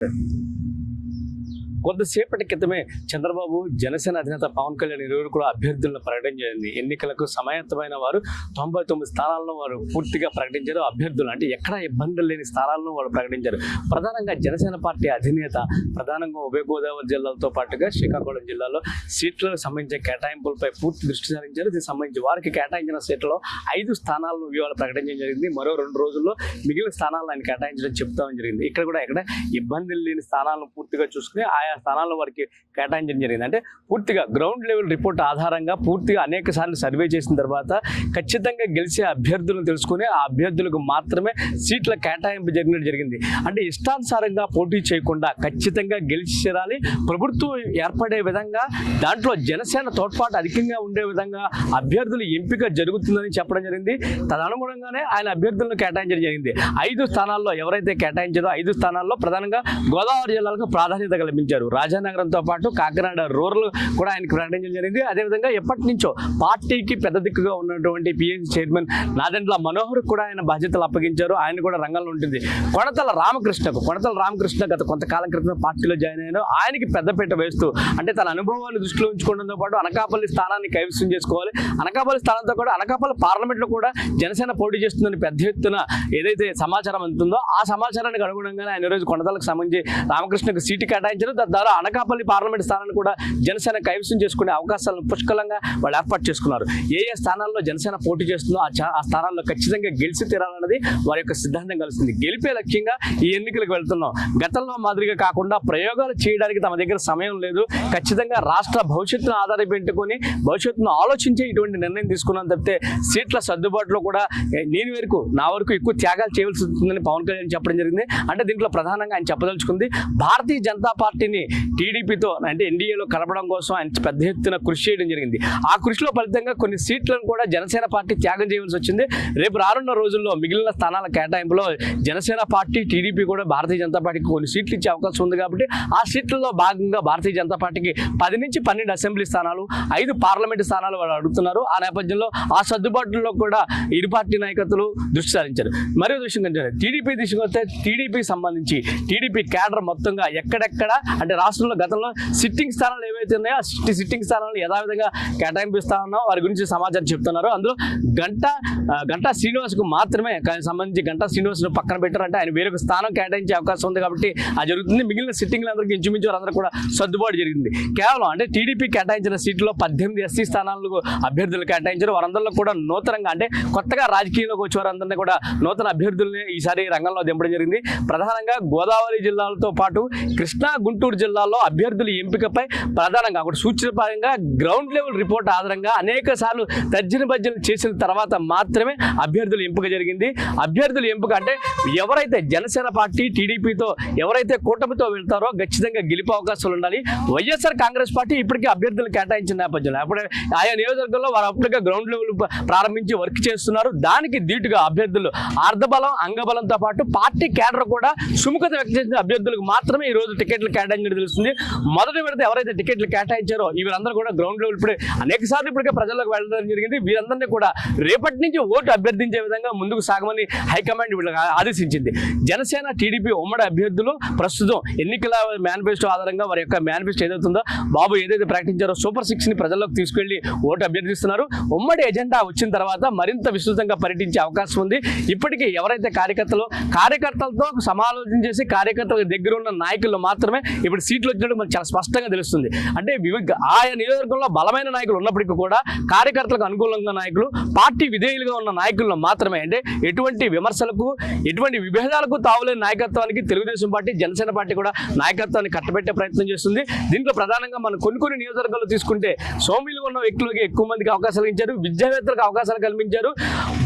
Thank you. కొద్దిసేపటి క్రితమే చంద్రబాబు జనసేన అధినేత పవన్ కళ్యాణ్ ఇరువురు కూడా అభ్యర్థులను ప్రకటించింది ఎన్నికలకు సమాయత్తమైన వారు తొంభై తొమ్మిది స్థానాలను వారు పూర్తిగా ప్రకటించారు. అభ్యర్థులు అంటే ఎక్కడ ఇబ్బందులు లేని స్థానాలను వారు ప్రకటించారు. ప్రధానంగా జనసేన పార్టీ అధినేత ప్రధానంగా ఉభయ గోదావరి జిల్లాలతో పాటుగా శ్రీకాకుళం జిల్లాలో సీట్లకు సంబంధించిన కేటాయింపులపై పూర్తి దృష్టి సారించారు. దీనికి సంబంధించి వారికి కేటాయించిన సీట్లలో ఐదు స్థానాలను ఇవాళ ప్రకటించడం జరిగింది. మరో రెండు రోజుల్లో మిగిలిన స్థానాలను ఆయన కేటాయించడం చెప్తామని జరిగింది. ఇక్కడ కూడా ఎక్కడ ఇబ్బందులు లేని స్థానాలను పూర్తిగా చూసుకుని ఆయా స్థానాల వారికి కేటాయించడం జరిగింది. అంటే పూర్తిగా గ్రౌండ్ లెవెల్ రిపోర్ట్ ఆధారంగా పూర్తిగా అనేక సార్లు సర్వే చేసిన తర్వాత ఖచ్చితంగా గెలిచే అభ్యర్థులను తెలుసుకుని ఆ అభ్యర్థులకు మాత్రమే సీట్ల కేటాయింపు జరిగినట్టు జరిగింది. అంటే ఇష్టానుసారంగా పోటీ చేయకుండా ఖచ్చితంగా గెలిచి చేరాలి. ప్రభుత్వం ఏర్పడే విధంగా దాంట్లో జనసేన తోడ్పాటు అధికంగా ఉండే విధంగా అభ్యర్థుల ఎంపిక జరుగుతుందని చెప్పడం జరిగింది. తదనుగుణంగానే ఆయన అభ్యర్థులను కేటాయించడం జరిగింది. ఐదు స్థానాల్లో ఎవరైతే కేటాయించారో ఐదు స్థానాల్లో ప్రధానంగా గోదావరి జిల్లాలకు ప్రాధాన్యత కల్పించారు. రాజానగరంతో పాటు కాకినాడ రూరల్ కూడా ఆయనకు ప్రకటించడం జరిగింది. అదేవిధంగా ఎప్పటి నుంచో పార్టీకి పెద్ద దిక్కుగా ఉన్నటువంటి పిఎస్సి చైర్మన్ నాదెండ్ల మనోహర్ కూడా ఆయన బాధ్యతలు అప్పగించారు. ఆయన కూడా రంగంలో ఉంటుంది. కొనతల రామకృష్ణకు కొనతల రామకృష్ణ గత కొంతకాలం క్రితం పార్టీలో జాయిన్ అయ్యారు ఆయనకి పెద్దపీట వేస్తూ అంటే తన అనుభవాన్ని దృష్టిలో ఉంచుకోవడంతో పాటు అనకాపల్లి స్థానాన్ని కైవసం చేసుకోవాలి. అనకాపల్లి స్థానంతో కూడా అనకాపల్లి పార్లమెంట్లో కూడా జనసేన పోటీ చేస్తుందని పెద్ద ఎత్తున ఏదైతే సమాచారం అందుతుందో ఆ సమాచారానికి అనుగుణంగానే ఆయన ఈరోజు కొండతలకు సంబంధించి రామకృష్ణకు సీటు కేటాయించారు. ద్వారా అనకాపల్లి పార్లమెంట్ స్థానాన్ని కూడా జనసేన కైవసం చేసుకునే అవకాశాలను పుష్కలంగా వాళ్ళు ఏర్పాటు చేసుకున్నారు. ఏ ఏ స్థానాల్లో జనసేన పోటీ చేస్తుందో ఆ స్థానాల్లో ఖచ్చితంగా గెలిచి తీరాలన్నది వారి యొక్క సిద్ధాంతం కలుస్తుంది గెలిపే లక్ష్యంగా ఈ ఎన్నికలకు వెళ్తున్నాం. గతంలో మాదిరిగా కాకుండా ప్రయోగాలు చేయడానికి తమ దగ్గర సమయం లేదు. ఖచ్చితంగా రాష్ట్ర భవిష్యత్తును ఆధార పెట్టుకొని భవిష్యత్తును ఆలోచించే ఇటువంటి నిర్ణయం తీసుకున్నాం తప్పితే సీట్ల సర్దుబాటులో కూడా నేను వరకు నా వరకు ఎక్కువ త్యాగాలు చేయవలసి ఉంటుందని పవన్ కళ్యాణ్ చెప్పడం జరిగింది. అంటే దీంట్లో ప్రధానంగా ఆయన చెప్పదలుచుకుంది భారతీయ జనతా పార్టీని టీడీపీతో అంటే ఎన్డీఏలో కలపడం కోసం ఆయన పెద్ద ఎత్తున కృషి చేయడం జరిగింది. ఆ కృషిలో ఫలితంగా కొన్ని సీట్లను కూడా జనసేన పార్టీ త్యాగం చేయవలసి వచ్చింది. రేపు రానున్న రోజుల్లో మిగిలిన స్థానాల కేటాయింపులో జనసేన పార్టీ టీడీపీ కూడా భారతీయ జనతా పార్టీకి కొన్ని సీట్లు ఇచ్చే అవకాశం ఉంది కాబట్టి ఆ సీట్లలో భాగంగా భారతీయ జనతా పార్టీకి పది నుంచి పన్నెండు అసెంబ్లీ స్థానాలు ఐదు పార్లమెంటు స్థానాలు వాళ్ళు అడుగుతున్నారు. ఆ నేపథ్యంలో ఆ సర్దుబాటులో కూడా ఇరు పార్టీ నాయకత్వాలు దృష్టి సారించారు. మరో విషయం కంటే టీడీపీ తీసుకొస్తే టీడీపీకి సంబంధించి టీడీపీ కేడర్ మొత్తంగా ఎక్కడెక్కడ అంటే రాష్ట్రంలో గతంలో సిట్టింగ్ స్థానాలు ఏవైతే ఉన్నాయో ఆ సిట్టి- సిట్టింగ్ స్థానాలను యథావిధంగా కేటాయింపిస్తా ఉన్నాం. వారి గురించి సమాచారం చెప్తున్నారు. అందులో గంట గంటా శ్రీనివాస్కు మాత్రమే సంబంధించి గంటా శ్రీనివాస్ పక్కన పెట్టారంటే ఆయన వేరొక స్థానం కేటాయించే అవకాశం ఉంది కాబట్టి అది జరుగుతుంది. మిగిలిన సిట్టింగ్లందరికీ ఇంచుమించు వారందరూ కూడా సర్దుబాటు జరిగింది. కేవలం అంటే టీడీపీ కేటాయించిన సీట్లో పద్దెనిమిది ఎస్సీ స్థానాలకు అభ్యర్థులు కేటాయించారు. వారందరిలో కూడా నూతనంగా అంటే కొత్తగా రాజకీయంలోకి వచ్చే వారందరినీ కూడా నూతన అభ్యర్థుల్ని ఈసారి రంగంలో దింపడం జరిగింది. ప్రధానంగా గోదావరి జిల్లాలతో పాటు కృష్ణా గుంటూరు జిల్లాలో అభ్యర్థుల ఎంపికపై ప్రధానంగా ఒకటి సూచనపరంగా గ్రౌండ్ లెవెల్ రిపోర్ట్ ఆధారంగా అనేక సార్లు తర్జన భర్జన చేసిన తర్వాత మాత్రమే అభ్యర్థుల ఎంపిక జరిగింది. అభ్యర్థుల ఎంపిక అంటే ఎవరైతే జనసేన పార్టీ టీడీపీతో ఎవరైతే కూటమితో వెళ్తారో ఖచ్చితంగా గెలిపే అవకాశాలు ఉండాలి. వైఎస్ఆర్ కాంగ్రెస్ పార్టీ ఇప్పటికే అభ్యర్థులు కేటాయించిన నేపథ్యంలో. అప్పుడే ఆయా నియోజకవర్గంలో వారు అప్పటికే గ్రౌండ్ లెవెల్ ప్రారంభించి వర్క్ చేస్తున్నారు. దానికి ధీటుగా అభ్యర్థులు అర్ధబలం అంగబలంతో పాటు పార్టీ కేడర్ కూడా సుముఖత వ్యక్తం చేసిన అభ్యర్థులకు మాత్రమే ఈ రోజు టికెట్లు కేటాయించడం తెలుస్తుంది. మొదటి విడత ఎవరైతే టికెట్లు కేటాయించారో వీరందరూ కూడా గ్రౌండ్ లెవెల్ ఇప్పుడే అనేక సార్లు ఇప్పటికే ప్రజలకు వెళ్ళడం జరిగింది. వీరందరినీ కూడా రేపటి నుంచి ఓటు అభ్యర్థించే విధంగా ముందుకు సాగమని హైకమాండ్ వీళ్ళకి ఆదేశించింది. జనసేన టీడీపీ ఉమ్మడి అభ్యర్థులు ప్రస్తుతం ఎన్నికల మేనిఫెస్టో ఆధారంగా వారి యొక్క మేనిఫెస్టో ఏదైతుందో బాబు ఏదైతే ప్రకటించారో సూపర్ సిక్స్ని ప్రజల్లోకి తీసుకెళ్ళి ఓటు అభ్యర్థిస్తున్నారు. ఉమ్మడి ఎజెండా వచ్చిన తర్వాత మరింత విస్తృతంగా పర్యటించే అవకాశం ఉంది. ఇప్పటికీ ఎవరైతే కార్యకర్తలు కార్యకర్తలతో సమాలోచన చేసి కార్యకర్తల దగ్గర ఉన్న నాయకులు మాత్రమే ఇప్పుడు సీట్లు వచ్చినట్టు మనకు చాలా స్పష్టంగా తెలుస్తుంది. అంటే వివిధ ఆయా నియోజకవర్గంలో బలమైన నాయకులు ఉన్నప్పటికీ కూడా కార్యకర్తలకు అనుకూలంగా నాయకులు పార్టీ విధేయులుగా ఉన్న నాయకులను మాత్రమే అంటే ఎటువంటి విమర్శలకు ఎటువంటి విభేదాలకు తావులేని నాయకత్వానికి తెలుగుదేశం పార్టీ జనసేన పార్టీ కూడా నాయకత్వాన్ని కట్టబెట్టే ప్రయత్నం చేస్తుంది. దీంట్లో ప్రధానంగా మనం కొన్ని కొన్ని నియోజకవర్గాలు తీసుకుంటే సోమిలు ఉన్న వ్యక్తులకి ఎక్కువ మందికి అవకాశాలు ఇచ్చారు విద్యావేత్తలకు అవకాశాలు కల్పించారు.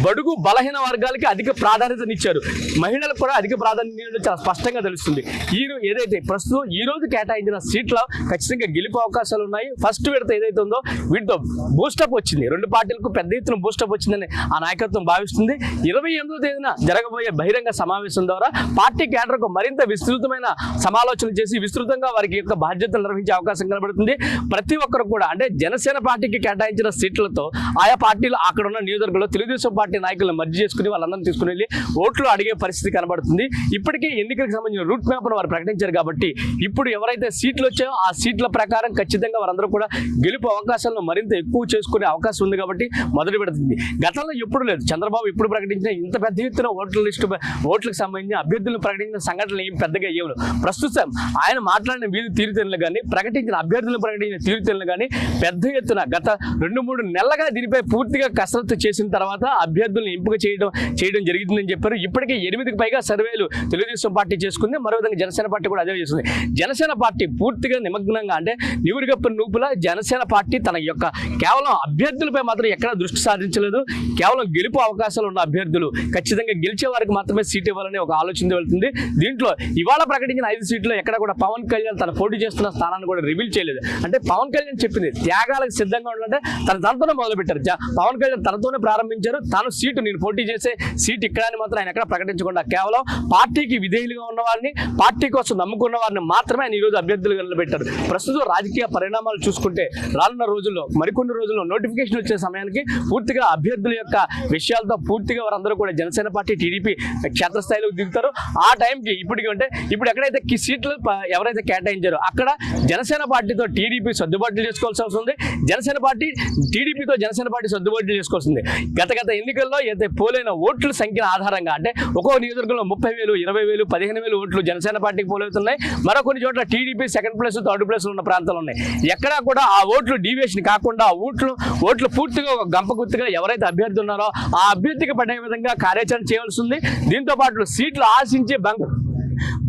బడుగు బలహీన వర్గాలకి అధిక ప్రాధాన్యతనిచ్చారు. మహిళలకు కూడా అధిక ప్రాధాన్యత చాలా స్పష్టంగా తెలుస్తుంది. ఈ ఏదైతే ప్రస్తుతం ఈ రోజు కేటాయించిన సీట్ల ఖచ్చితంగా గెలుపు అవకాశాలు ఉన్నాయి. ఫస్ట్ విడత ఏదైతే ఉందో వీటితో బూస్టప్ వచ్చింది. రెండు పార్టీలకు పెద్ద ఎత్తున బూస్టప్ వచ్చిందని ఆ నాయకత్వం భావిస్తుంది. ఇరవై ఎనిమిదో తేదీన జరగబోయే బహిరంగ సమావేశం ద్వారా పార్టీ కేడర్కు మరింత విస్తృతమైన సమాలోచన చేసి విస్తృతంగా వారికి యొక్క బాధ్యతలు నిర్వహించే అవకాశం కనబడుతుంది. ప్రతి ఒక్కరు కూడా అంటే జనసేన పార్టీకి కేటాయించిన సీట్లతో ఆయా పార్టీలు అక్కడ ఉన్న నియోజకవర్గంలో తెలుగుదేశం పార్టీ పార్టీ నాయకులను మర్జీ చేసుకుని వాళ్ళందరినీ తీసుకుని వెళ్ళి ఓట్లు అడిగే పరిస్థితి కనబడుతుంది. ఇప్పటికే ఎన్నికలకు సంబంధించిన రూట్ మ్యాప్ను వారు ప్రకటించారు కాబట్టి ఇప్పుడు ఎవరైతే సీట్లు వచ్చాయో ఆ సీట్ల ప్రకారం ఖచ్చితంగా వారందరూ కూడా గెలుపు అవకాశాలను మరింత ఎక్కువ చేసుకునే అవకాశం ఉంది కాబట్టి మొదలు పెడుతుంది గతంలో ఎప్పుడు లేదు. చంద్రబాబు ఇప్పుడు ప్రకటించిన ఇంత పెద్ద ఎత్తున ఓట్ల లిస్టు ఓట్లకు సంబంధించిన అభ్యర్థులను ప్రకటించిన సంఘటనలు ఏం పెద్దగా ఏమి ప్రస్తుతం ఆయన మాట్లాడిన వీధి తీరుతెన్నులు కానీ ప్రకటించిన అభ్యర్థులను ప్రకటించిన తీరుతెన్నులు కానీ పెద్ద ఎత్తున గత రెండు మూడు నెలలుగా దీనిపై పూర్తిగా కసరత్తు చేసిన తర్వాత అభ్యర్థులను ఎంపిక చేయడం చేయడం జరుగుతుందని చెప్పారు. ఇప్పటికే ఎనిమిదికి పైగా సర్వేలు తెలుగుదేశం పార్టీ చేసుకుంది. మరో విధంగా జనసేన పార్టీ కూడా అదే చేస్తుంది. జనసేన పార్టీ పూర్తిగా నిమగ్నంగా అంటే నివురుగప్ప నూపుల జనసేన పార్టీ తన యొక్క కేవలం అభ్యర్థులపై మాత్రం ఎక్కడా దృష్టి సాధించలేదు. కేవలం గెలుపు అవకాశాలు ఉన్న అభ్యర్థులు ఖచ్చితంగా గెలిచే వారికి మాత్రమే సీట్ ఇవ్వాలని ఒక ఆలోచన వెళ్తుంది. దీంట్లో ఇవాళ ప్రకటించిన ఐదు సీట్లు ఎక్కడ కూడా పవన్ కళ్యాణ్ తన పోటీ చేస్తున్న స్థానాన్ని కూడా రివీల్ చేయలేదు. అంటే పవన్ కళ్యాణ్ చెప్పింది త్యాగాలకు సిద్ధంగా ఉండాలంటే తన తనతోనే మొదలుపెట్టారు. పవన్ కళ్యాణ్ తనతోనే ప్రారంభించారు. తాను సీటు నేను పోటీ చేసే సీట్ ఇక్కడని మాత్రం ఆయన ఎక్కడ ప్రకటించకుండా కేవలం పార్టీకి విధేయులుగా ఉన్న వారిని పార్టీ కోసం నమ్ముకున్న వారిని మాత్రమే ఆయన ఈరోజు అభ్యర్థులుగా నిలబెట్టారు. ప్రస్తుతం రాజకీయ పరిణామాలు చూసుకుంటే రానున్న రోజుల్లో మరికొన్ని రోజుల్లో నోటిఫికేషన్ వచ్చే సమయానికి పూర్తిగా అభ్యర్థుల యొక్క విషయాలతో పూర్తిగా వారందరూ కూడా జనసేన పార్టీ టీడీపీ క్షేత్రస్థాయిలోకి దిగుతారు. ఆ టైంకి ఇప్పటికి అంటే ఇప్పుడు ఎక్కడైతే సీట్లు ఎవరైతే కేటాయించారో అక్కడ జనసేన పార్టీతో టీడీపీ సర్దుబాట్లు చేసుకోవాల్సి వస్తుంది. జనసేన పార్టీ టీడీపీతో జనసేన పార్టీ సర్దుబాట్లు చేసుకోవాల్సింది గత గత ఎన్ని ఎన్నికల్లో అయితే పోలైన ఓట్ల సంఖ్య ఆధారంగా అంటే ఒక్కో నియోజకవర్గంలో ముప్పై వేలు ఇరవై వేలు పదిహేను వేలు ఓట్లు జనసేన పార్టీకి పోలవుతున్నాయి. మరో కొన్ని చోట్ల TDP second place third place ఉన్న ప్రాంతాలు ఉన్నాయి. ఎక్కడా కూడా ఆ ఓట్లు డీవియేషన్ కాకుండా ఓట్లు ఓట్లు పూర్తిగా ఒక గంప గుర్తుగా ఎవరైతే అభ్యర్థి ఉన్నారో ఆ అభ్యర్థికి పడే విధంగా కార్యాచరణ చేయాల్సి ఉంది. దీంతో పాటు సీట్లు ఆశించే బంక్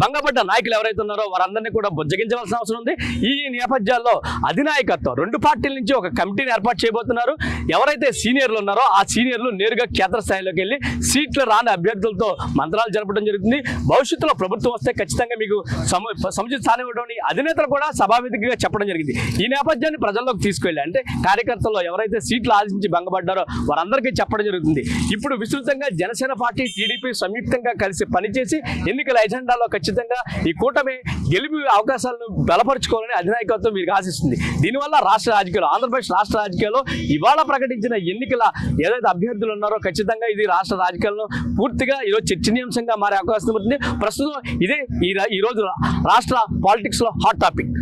భంగపడ్డ నాయకులు ఎవరైతే ఉన్నారో వారందరినీ కూడా బుజ్జగించవలసిన అవసరం ఉంది. ఈ నేపథ్యాల్లో అధినాయకత్వం రెండు పార్టీల నుంచి ఒక కమిటీని ఏర్పాటు చేయబోతున్నారు. ఎవరైతే సీనియర్లు ఉన్నారో ఆ సీనియర్లు నేరుగా కేంద్ర స్థాయిలోకి వెళ్ళి సీట్లు రాని అభ్యర్థులతో మంత్రాలు జరపడం జరుగుతుంది. భవిష్యత్తులో ప్రభుత్వం వస్తే ఖచ్చితంగా మీకు సముచిత స్థానం ఇవ్వడం అధినేతలు కూడా సభావేదికగా చెప్పడం జరిగింది. ఈ నేపథ్యాన్ని ప్రజల్లోకి తీసుకెళ్ళి అంటే కార్యకర్తల్లో ఎవరైతే సీట్లు ఆశించి భంగపడ్డారో వారందరికీ చెప్పడం జరుగుతుంది. ఇప్పుడు విస్తృతంగా జనసేన పార్టీ టీడీపీ సంయుక్తంగా కలిసి పనిచేసి ఎన్నికల ఎజెండాలో ఖచ్చితంగా ఖచ్చితంగా ఈ కూటమి గెలుపు అవకాశాలను బలపరుచుకోవాలని అధినాయకత్వం మీరు ఆశిస్తుంది. దీనివల్ల రాష్ట్ర రాజకీయాలు ఆంధ్రప్రదేశ్ రాష్ట్ర రాజకీయాల్లో ఇవాళ ప్రకటించిన ఎన్నికల ఏదైతే అభ్యర్థులు ఉన్నారో ఖచ్చితంగా ఇది రాష్ట్ర రాజకీయాల్లో పూర్తిగా ఈరోజు చర్చనీయాంశంగా మారే అవకాశం ఉంటుంది. ప్రస్తుతం ఇదే ఈ ఈ రోజు రాష్ట్ర పాలిటిక్స్లో హాట్ టాపిక్.